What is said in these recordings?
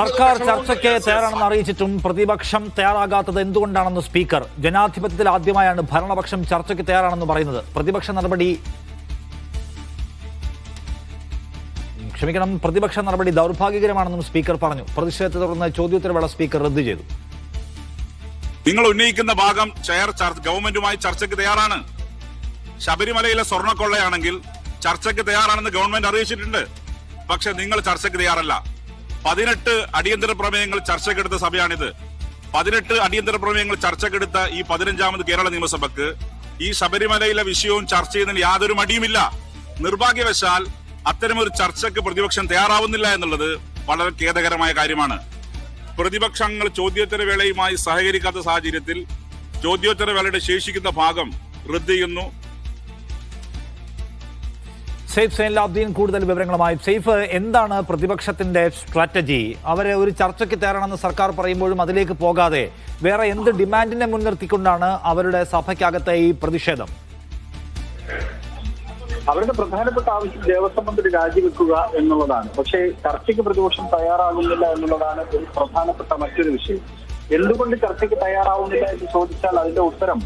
സർക്കാർ ചർച്ചയ്ക്ക്. തയ്യാറാണെന്ന് അറിയിച്ചിട്ടും പ്രതിപക്ഷം തയ്യാറാകാത്തത് എന്തുകൊണ്ടാണെന്ന് സ്പീക്കർ ജനാധിപത്യത്തിൽ ആദ്യമായാണ് ഭരണപക്ഷം ചർച്ചയ്ക്ക് തയ്യാറാണെന്ന് പറയുന്നത്. പ്രതിപക്ഷ നടപടി ക്ഷമിക്കണം പ്രതിപക്ഷ നടപടി ദൗർഭാഗ്യകരമാണെന്നും സ്പീക്കർ പറഞ്ഞു. പ്രതിഷേധത്തെ തുടർന്ന് ചോദ്യോത്തരവേള സ്പീക്കർ റദ്ദു ചെയ്തു. നിങ്ങൾ ഉന്നയിക്കുന്ന ഭാഗം ചെയർ ഗവൺമെന്റുമായി ചർച്ചയ്ക്ക് തയ്യാറാണ്. ശബരിമലയിലെ സ്വർണക്കൊള്ളയാണെങ്കിൽ ചർച്ചയ്ക്ക് തയ്യാറാണെന്ന് ഗവൺമെന്റ് അറിയിച്ചിട്ടുണ്ട്. പക്ഷെ നിങ്ങൾ ചർച്ചയ്ക്ക് തയ്യാറല്ല. പതിനെട്ട് അടിയന്തര പ്രമേയങ്ങൾ ചർച്ചയ്ക്കെടുത്ത സഭയാണിത്. പതിനെട്ട് അടിയന്തര പ്രമേയങ്ങൾ ചർച്ചയ്ക്കെടുത്ത ഈ പതിനഞ്ചാമത് കേരള നിയമസഭക്ക് ഈ ശബരിമലയിലെ വിഷയവും ചർച്ച ചെയ്യുന്നതിന് യാതൊരു മടിയുമില്ല. നിർഭാഗ്യവശാൽ അത്തരമൊരു ചർച്ചയ്ക്ക് പ്രതിപക്ഷം തയ്യാറാവുന്നില്ല എന്നുള്ളത് വളരെ ഖേദകരമായ കാര്യമാണ്. പ്രതിപക്ഷങ്ങൾ ചോദ്യോത്തര വേളയുമായി സഹകരിക്കാത്ത സാഹചര്യത്തിൽ ചോദ്യോത്തര വേളയുടെ ശേഷിക്കുന്ന ഭാഗം റദ്ദ് ചെയ്യുന്നു. സെയ്ഫ് സൈനിലാബ്ദീൻ കൂടുതൽ വിവരങ്ങളുമായി. സെയ്ഫ് എന്താണ് പ്രതിപക്ഷത്തിന്റെ സ്ട്രാറ്റജി? അവരെ ഒരു ചർച്ചയ്ക്ക് തേരണമെന്ന് സർക്കാർ പറയുമ്പോഴും അതിലേക്ക് പോകാതെ വേറെ എന്ത് ഡിമാൻഡിനെ മുൻനിർത്തിക്കൊണ്ടാണ് അവരുടെ സഭയ്ക്കകത്തെ ഈ പ്രതിഷേധം? അവരുടെ പ്രധാനപ്പെട്ട ആവശ്യം ദേവസ്വം മന്ത്രി രാജിവെക്കുക എന്നുള്ളതാണ്. പക്ഷേ ചർച്ചയ്ക്ക് പ്രതിപക്ഷം തയ്യാറാകുന്നില്ല എന്നുള്ളതാണ് ഒരു പ്രധാനപ്പെട്ട മറ്റൊരു വിഷയം. എന്തുകൊണ്ട് ചർച്ചയ്ക്ക് തയ്യാറാവുന്നില്ല എന്ന് ചോദിച്ചാൽ അതിന്റെ ഉത്തരം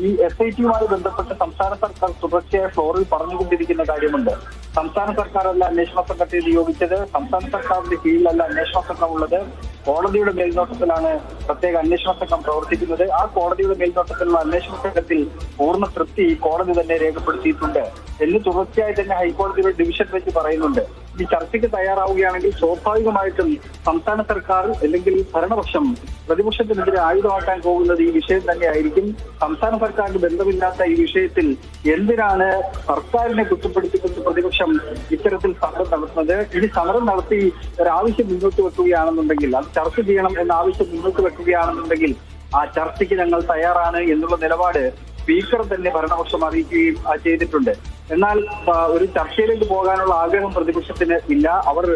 ഈ എസ് ഐ ടിയുമായി ബന്ധപ്പെട്ട് സംസ്ഥാന സർക്കാർ തുടർച്ചയായ ഫ്ലോറിൽ പറഞ്ഞുകൊണ്ടിരിക്കുന്ന കാര്യമുണ്ട്. സംസ്ഥാന സർക്കാരല്ല അന്വേഷണ സംഘത്തെ നിയോഗിച്ചത്. സംസ്ഥാന സർക്കാരിന്റെ കീഴിലല്ല അന്വേഷണ സംഘം ഉള്ളത്. കോടതിയുടെ മേൽനോട്ടത്തിലാണ് പ്രത്യേക അന്വേഷണ സംഘം പ്രവർത്തിക്കുന്നത്. ആ കോടതിയുടെ മേൽനോട്ടത്തിലുള്ള അന്വേഷണ സംഘത്തിൽ പൂർണ തൃപ്തി കോടതി തന്നെ രേഖപ്പെടുത്തിയിട്ടുണ്ട് എന്ന് തുടർച്ചയായി തന്നെ ഹൈക്കോടതിയുടെ ഡിവിഷൻ വെച്ച് പറയുന്നുണ്ട്. ഈ ചർച്ചയ്ക്ക് തയ്യാറാവുകയാണെങ്കിൽ സ്വാഭാവികമായിട്ടും സംസ്ഥാന സർക്കാർ അല്ലെങ്കിൽ ഭരണപക്ഷം പ്രതിപക്ഷത്തിനെതിരെ ആയുധമാക്കാൻ പോകുന്നത് ഈ വിഷയം തന്നെയായിരിക്കും. സംസ്ഥാന സർക്കാരിന് ബന്ധമില്ലാത്ത ഈ വിഷയത്തിൽ എന്തിനാണ് സർക്കാരിനെ കുറ്റപ്പെടുത്തിക്കൊണ്ട് പ്രതിപക്ഷം ഇത്തരത്തിൽ സമരം നടത്തുന്നത്? ഇനി സമരം നടത്തി ഒരാവശ്യം മുന്നോട്ട് വെക്കുകയാണെന്നുണ്ടെങ്കിൽ അത് ചർച്ച ചെയ്യണം എന്ന ആവശ്യം മുന്നോട്ട് വെക്കുകയാണെന്നുണ്ടെങ്കിൽ ആ ചർച്ചയ്ക്ക് ഞങ്ങൾ തയ്യാറാണ് എന്നുള്ള നിലപാട് സ്പീക്കർ തന്നെ ഭരണപക്ഷം അറിയിക്കുകയും ചെയ്തിട്ടുണ്ട്. എന്നാൽ ഒരു ചർച്ചയിലേക്ക് പോകാനുള്ള ആഗ്രഹം പ്രതിപക്ഷത്തിന് ഇല്ല. അവർ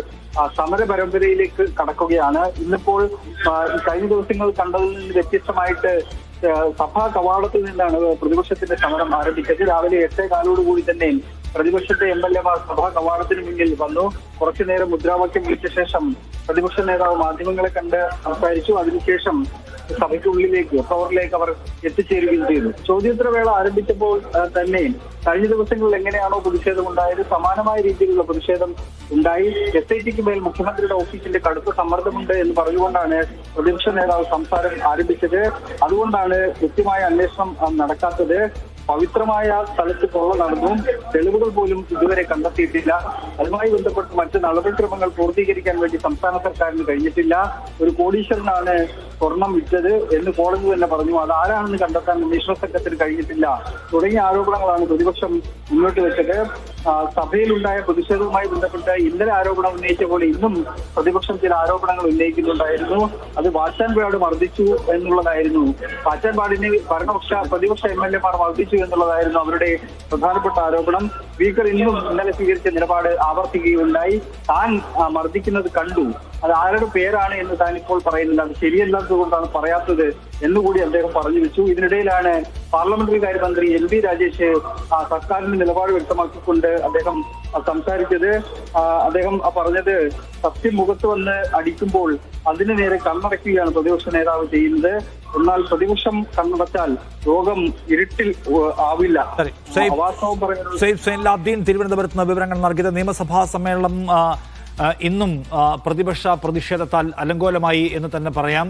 സമര പരമ്പരയിലേക്ക് കടക്കുകയാണ്. ഇന്നിപ്പോൾ കഴിഞ്ഞ ദിവസങ്ങൾ കണ്ടതിൽ നിന്ന് വ്യത്യസ്തമായിട്ട് സഭാ കവാടത്തിൽ നിന്നാണ് പ്രതിപക്ഷത്തിന്റെ സമരം ആരംഭിച്ചത്. രാവിലെ എട്ടേ കാലോടുകൂടി തന്നെ പ്രതിപക്ഷത്തെ എം എൽ എമാർ സഭാ കവാടത്തിന് മുന്നിൽ വന്നു. കുറച്ചുനേരം മുദ്രാവാക്യം വിളിച്ച ശേഷം പ്രതിപക്ഷ നേതാവ് മാധ്യമങ്ങളെ കണ്ട് സംസാരിച്ചു. അതിനുശേഷം സഭയ്ക്കുള്ളിലേക്ക് ഫ്ലോറിലേക്ക് അവർ എത്തിച്ചേരുകയും ചെയ്തു. ചോദ്യോത്തര വേള ആരംഭിച്ചപ്പോൾ തന്നെ കഴിഞ്ഞ ദിവസങ്ങളിൽ എങ്ങനെയാണോ പ്രതിഷേധം ഉണ്ടായത് സമാനമായ രീതിയിലുള്ള പ്രതിഷേധം ഉണ്ടായി. എസ് ഐ ടിക്ക് മേൽ മുഖ്യമന്ത്രിയുടെ ഓഫീസിന്റെ കടുത്ത സമ്മർദ്ദമുണ്ട് എന്ന് പറഞ്ഞുകൊണ്ടാണ് പ്രതിപക്ഷ നേതാവ് സംസാരം ആരംഭിച്ചത്. അതുകൊണ്ടാണ് കൃത്യമായ അന്വേഷണം നടക്കാത്തത്. പവിത്രമായ സ്ഥലത്ത് കൊള്ള നടന്നു. തെളിവുകൾ പോലും ഇതുവരെ കണ്ടെത്തിയിട്ടില്ല. അതുമായി ബന്ധപ്പെട്ട് മറ്റ് നടപടിക്രമങ്ങൾ പൂർത്തീകരിക്കാൻ വേണ്ടി സംസ്ഥാന സർക്കാരിന് കഴിഞ്ഞിട്ടില്ല. ഒരു കോടീശ്വരനാണ് സ്വർണം വിറ്റത് എന്ന് കോടതി തന്നെ പറഞ്ഞു. അത് ആരാണെന്ന് കണ്ടെത്താൻ അന്വേഷണ സംഘത്തിന് കഴിഞ്ഞിട്ടില്ല. തുടങ്ങിയ ആരോപണങ്ങളാണ് പ്രതിപക്ഷം മുന്നോട്ട് വെച്ചത്. സഭയിലുണ്ടായ പ്രതിഷേധവുമായി ബന്ധപ്പെട്ട് ഇന്നലെ ആരോപണം ഉന്നയിച്ച പോലെ ഇന്നും പ്രതിപക്ഷം ചില ആരോപണങ്ങൾ ഉന്നയിക്കുന്നുണ്ടായിരുന്നു. അത് വാച്ചാൻപാട് മർദ്ദിച്ചു എന്നുള്ളതായിരുന്നു. വാച്ചാൻപാടിനെ ഭരണപക്ഷ പ്രതിപക്ഷ എം എൽ എമാർ മർദ്ദിച്ചു എന്നുള്ളതായിരുന്നു അവരുടെ പ്രധാനപ്പെട്ട ആരോപണം. സ്പീക്കർ ഇന്നും ഇന്നലെ സ്വീകരിച്ച നിലപാട് ആവർത്തിക്കുകയുണ്ടായി. താൻ മർദ്ദിക്കുന്നത് കണ്ടു. അത് ആരുടെ പേരാണ് എന്ന് താൻ ഇപ്പോൾ പറയുന്നില്ല അത് ശരിയല്ലാത്തത് കൊണ്ടാണ് പറയാത്തത് എന്നുകൂടി അദ്ദേഹം പറഞ്ഞു വെച്ചു. ഇതിനിടയിലാണ് പാർലമെന്ററി കാര്യമന്ത്രി എൽ വി രാജേഷ് സർക്കാരിന്റെ നിലപാട് വ്യക്തമാക്കിക്കൊണ്ട് അദ്ദേഹം സംസാരിച്ചത്. അദ്ദേഹം പറഞ്ഞത് സത്യം മുഖത്ത് വന്ന് അടിക്കുമ്പോൾ അതിനു നേരെ കണ്ണടയ്ക്കുകയാണ് പ്രതിപക്ഷ നേതാവ് ചെയ്യുന്നത്. എന്നാൽ പ്രതിപക്ഷം കണ്ണടച്ചാൽ രോഗം ഇരുട്ടിൽ ആവില്ല. തിരുവനന്തപുരത്ത് നിന്ന് വിവരങ്ങൾ നൽകിയത് നിയമസഭാ സമ്മേളനം ഇന്നും പ്രതിപക്ഷ പ്രതിഷേധത്താൽ അലങ്കോലമായി എന്ന് തന്നെ പറയാം.